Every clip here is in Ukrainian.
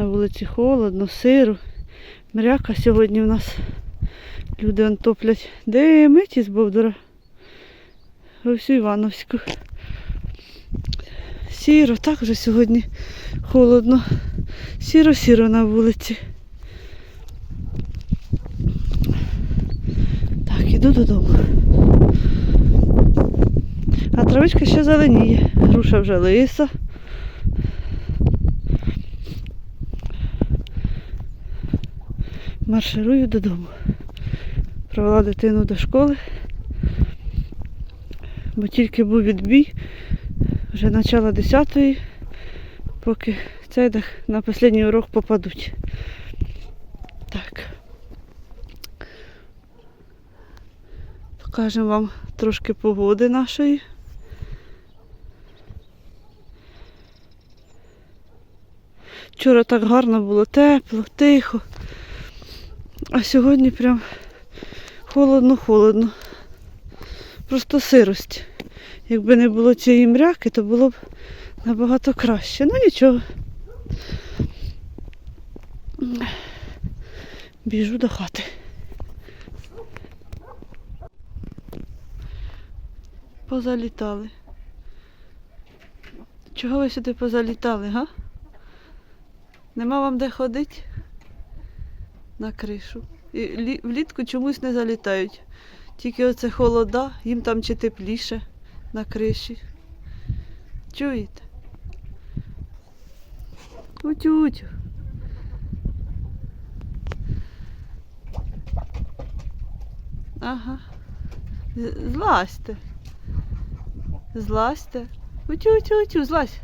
На вулиці холодно, сиро. Мряка сьогодні в нас. Люди топлять. Де мить із Бовдура? Ось у Івановську. Сіро, так вже сьогодні холодно. Сіро-сіро на вулиці. Так, іду додому. А травичка ще зеленіє. Груша вже лиса. Марширую додому. Провела дитину до школи, бо тільки був відбій, вже начало 10-ї, поки цей дах на останній урок попадуть. Так. Покажемо вам трошки погоди нашої. Вчора так гарно було, тепло, тихо. А сьогодні прям холодно-холодно. Просто сирость. Якби не було цієї мряки, то було б набагато краще. Ну нічого. Біжу до хати. Позалітали. Чого ви сюди позалітали, га? Нема вам де ходити? На кришу. І влітку чомусь не залітають. Тільки оце холода, їм там чи тепліше на криші. Чуєте? Утю-утю. Ага. Злазьте. Злазьте. Утю-утю-утю, злазь.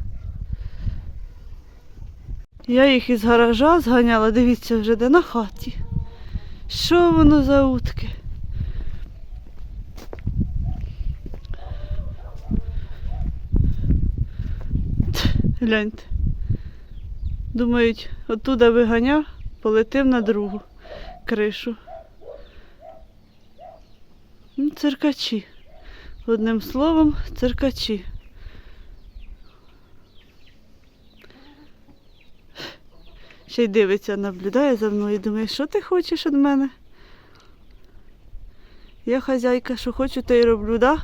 Я їх із гаража зганяла, дивіться вже де на хаті. Що воно за утки? Гляньте. Думають, оттуда виганяв, полетив на другу кришу. Ну, Циркачі. Одним словом, циркачі. Ще й дивиться, наблюдає за мною і думає, що ти хочеш від мене? Я хазяйка, що хочу, то й роблю, да?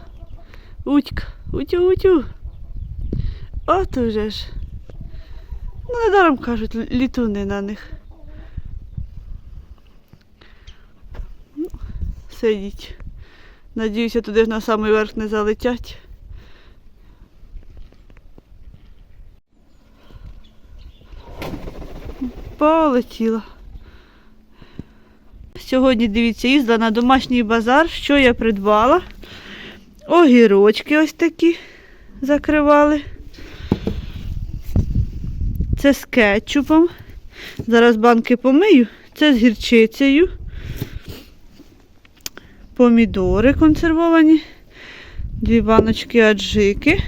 Утька, утю-утю. От уже ж. Ну, недаром кажуть, літуни на них. Ну, сидіть. Надіюся, туди ж на самий верх не залетять. Полетіла. Сьогодні, дивіться, їздила на домашній базар. Що я придбала? Огірочки ось такі закривали. Це з кетчупом. Зараз банки помию. Це з гірчицею. Помідори консервовані. Дві баночки аджики.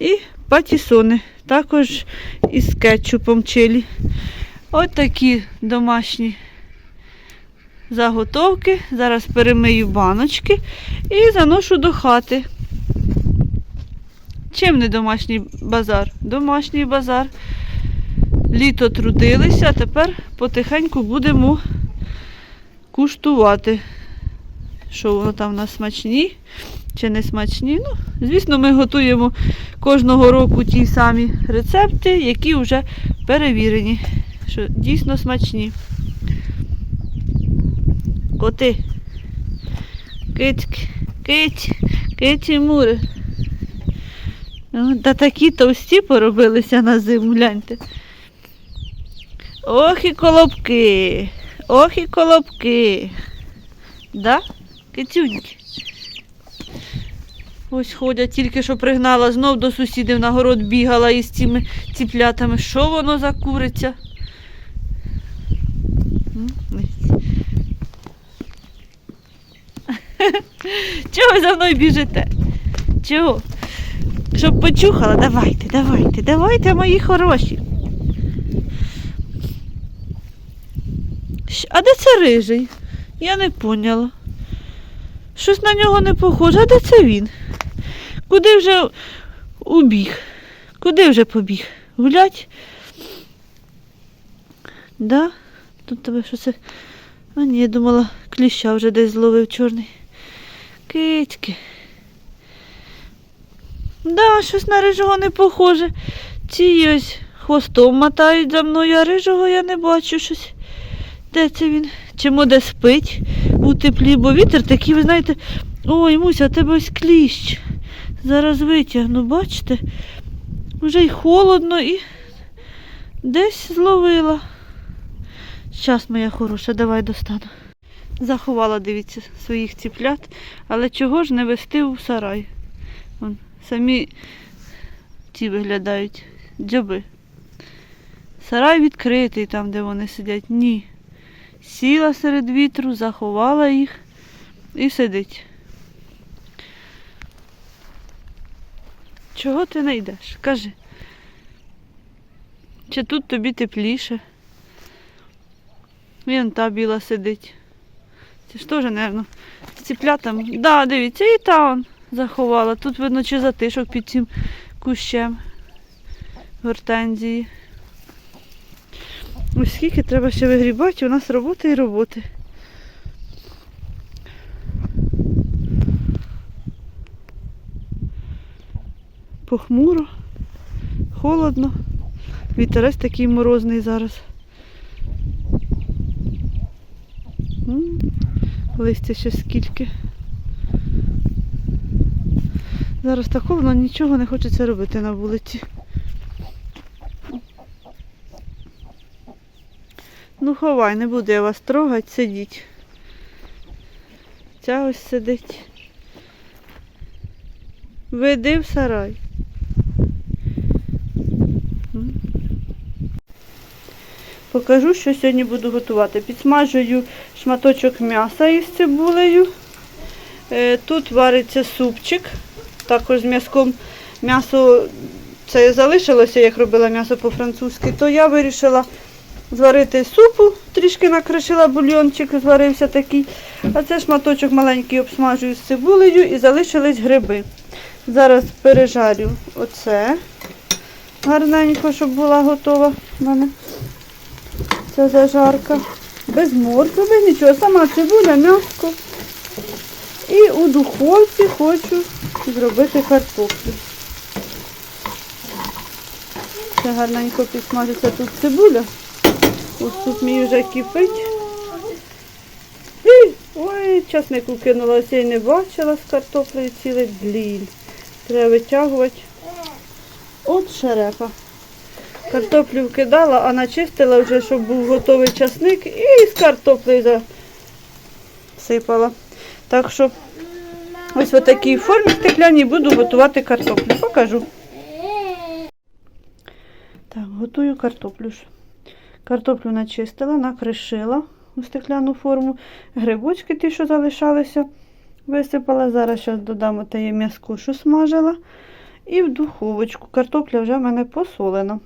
І патісони. Також із кетчупом чилі. Ось такі домашні заготовки. Зараз перемию баночки і заношу до хати. Чим не домашній базар? Домашній базар. Літо трудилися, а тепер потихеньку будемо куштувати. Що воно там у нас смачні чи не смачні. Ну, звісно, ми готуємо кожного року ті самі рецепти, які вже перевірені, що дійсно смачні. Коти. Кицьки, киць, киці мури. О, Та такі товсті поробилися на зиму, гляньте. Ох і колобки. Ох і колобки. Да? Кицюньки. Ось ходять, тільки що пригнала, знов до сусідів на город бігала із цими ціплятами. Що воно за куриця? Чого ви за мною біжите? Чого? Щоб почухала, давайте, давайте, давайте, мої хороші. А де це рижий? Я не поняла. Щось на нього не похоже. А де це він? Куди вже убіг? Куди вже побіг? Гулять? Да? Тут тебе щось. А ні, я думала, кліща вже десь зловив чорний. Кицьки. Да, щось на рижого не похоже. Ці ось хвостом мотають за мною, а рижого я не бачу щось. Де це він? Чому де спить у теплі, бо вітер такий, ви знаєте, ой, Муся, у тебе ось кліщ. Зараз витягну, бачите? Вже й холодно і десь зловила. Щас, моя хороша, давай достану. Заховала, дивіться, своїх ціплят, але чого ж не вести у сарай? Вон, самі ті виглядають, дзьоби. Сарай відкритий там, де вони сидять. Ні. Сіла серед вітру, заховала їх і сидить. Чого ти не йдеш? Кажи. Чи тут тобі тепліше? Он та біла сидить. Це ж теж, мабуть, ціплятам. Да, дивіться, і та он заховала. Тут видно, чи затишок під цим кущем гортензії. Ось скільки треба ще вигрібати, у нас роботи і роботи. Похмуро, холодно. Вітерець такий морозний зараз. Листя ще скільки. Зараз так холодно, нічого не хочеться робити на вулиці. Ну, ховай, не буду я вас трогати, сидіть. Ця ось сидить. Веди в сарай. Покажу, що сьогодні буду готувати. Підсмажую шматочок м'яса із цибулею. Е, Тут вариться супчик, також з м'язком. М'ясо це залишилося, як робила м'ясо по-французьки, то я вирішила зварити супу, трішки накришила бульйончик, зварився такий. А це шматочок маленький обсмажую з цибулею і залишились гриби. Зараз пережарю оце гарненько, щоб була готова в мене ця зажарка. Без моркви, без нічого. Сама цибуля, м'яско. І у духовці хочу зробити картоплю. Це гарненько підсмажиться тут цибуля. Ось тут мій вже кипить. Ой, часнику кинулася і не бачила з картоплею цілий блін. Треба витягувати. От шерепа. Картоплю вкидала, а начистила вже, щоб був готовий часник, і з картоплею засипала. Так що ось в такій формі стекляній буду готувати картоплю. Покажу. Так, готую картоплю. Картоплю начистила, накришила у стекляну форму. Грибочки ті, що залишалися, висипала. Зараз зараз додам те м'язку, що смажила. І в духовочку. Картопля вже в мене посолена.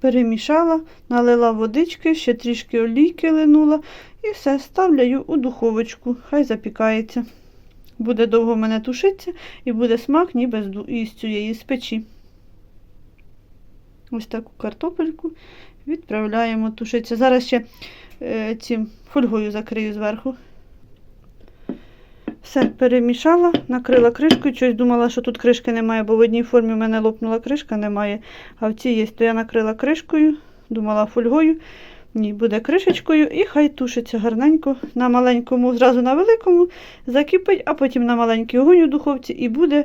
Перемішала, налила водички, ще трішки олійки линула і все, ставляю у духовочку. Хай запікається. Буде довго мене тушитися і буде смак ніби із цієї з печі. Ось таку картопельку відправляємо тушитися. Зараз ще е, цим фольгою закрию зверху. Все, перемішала, накрила кришкою. Щось думала, що тут кришки немає, бо в одній формі в мене лопнула кришка, немає. А в цій є. То я накрила кришкою, думала фольгою. Ні, буде кришечкою і хай тушиться гарненько на маленькому, зразу на великому, закипить, а потім на маленький огонь у духовці і буде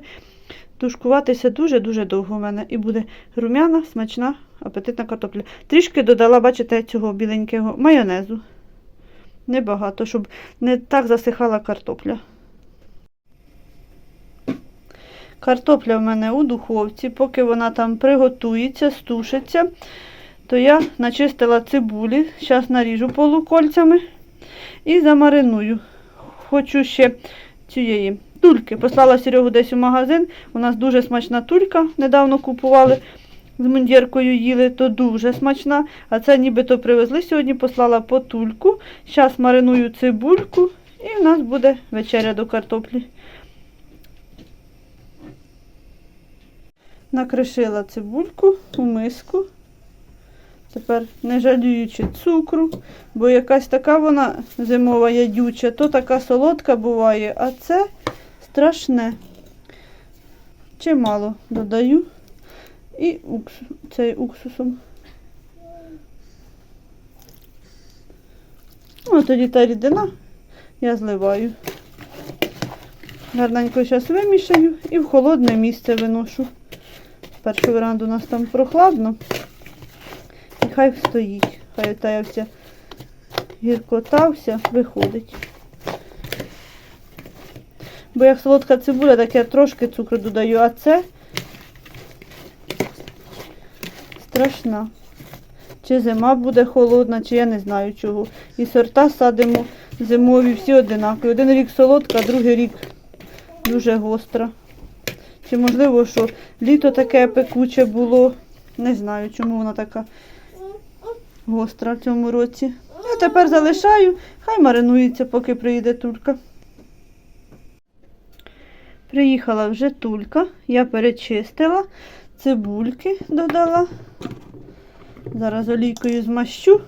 тушкуватися дуже-дуже довго у мене. І буде рум'яна, смачна, апетитна картопля. Трішки додала, бачите, цього біленького майонезу. Небагато, щоб не так засихала картопля. Картопля в мене у духовці, поки вона там приготується, стушиться, то я начистила цибулі, зараз наріжу полукольцями і замариную. Хочу ще цієї тульки. Послала Серегу десь у магазин. У нас дуже смачна тулька. Недавно купували з мундіркою їли, то дуже смачна. А це нібито привезли сьогодні, послала по тульку. Зараз мариную цибульку і в нас буде вечеря до картоплі. Накришила цибульку у миску. Тепер не жаліючи цукру, бо якась така вона зимова ядюча, то така солодка буває, а це страшне. Чимало додаю і уксус, цей уксусом. А тоді та рідина я зливаю. Гарненько зараз вимішаю і в холодне місце виношу. Першу веранду у нас там прохладно. І хай стоїть. Хай та вся гіркота вся виходить. Бо як солодка цибуля, так я трошки цукру додаю, а це страшна. Чи зима буде холодна, чи я не знаю чого. І сорта садимо зимові, всі одинакові. Один рік солодка, другий рік дуже гостра. Чи можливо, що літо таке пекуче було. Не знаю, чому вона така гостра в цьому році. Я тепер залишаю, хай маринується, поки приїде тулька. Приїхала вже тулька, я перечистила, цибульки додала. Зараз олійкою змащу.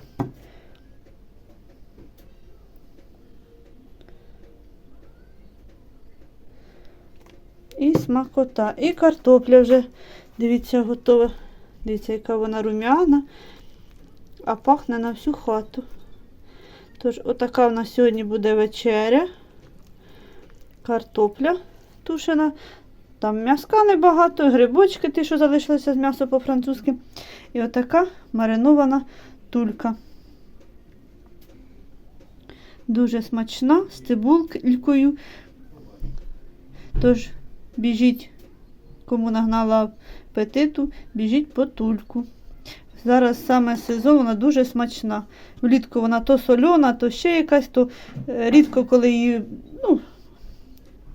І смакота. І картопля вже, дивіться, готова. Дивіться, яка вона рум'яна, а пахне на всю хату. Тож, отака в нас сьогодні буде вечеря. Картопля тушена. Там м'яска небагато, грибочки, ті, що залишилися з м'ясо по-французьки. І отака маринована тулька. Дуже смачна, з цибулькою. Тож, біжіть, кому нагнала апетиту, біжіть по тульку. Зараз саме сезон, вона дуже смачна. Влітку вона то сольона, то ще якась, то е, рідко, коли її ну,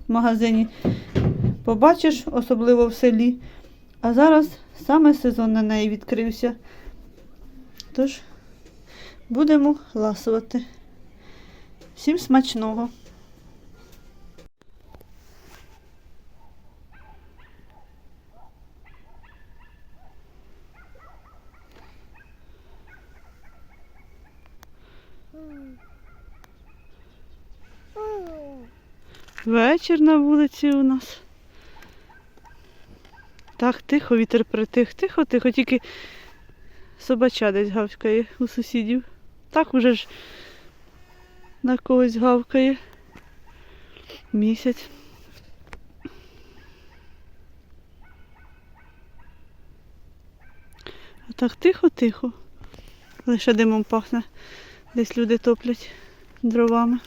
в магазині побачиш, особливо в селі. А зараз саме сезон на неї відкрився. Тож будемо ласувати. Всім смачного! Вечір на вулиці у нас. Так, тихо, вітер притих, тихо, тихо, тільки собача десь гавкає у сусідів. Так уже ж на когось гавкає. Місяць. А так тихо-тихо. Лише димом пахне. Десь люди топлять дровами.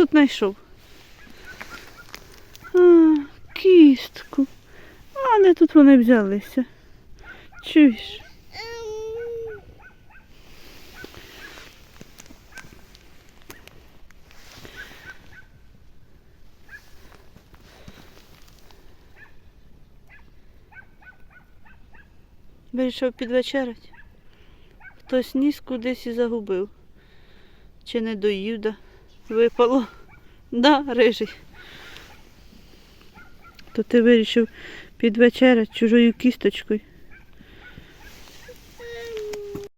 Тут знайшов? А, кістку. А не тут вони взялися. Чуєш? Вирішив підвечерять. Хтось ніс кудись і загубив. Чи не доїв, да? Випало. Да, рижий. То ти вирішив підвечерять чужою кісточкою.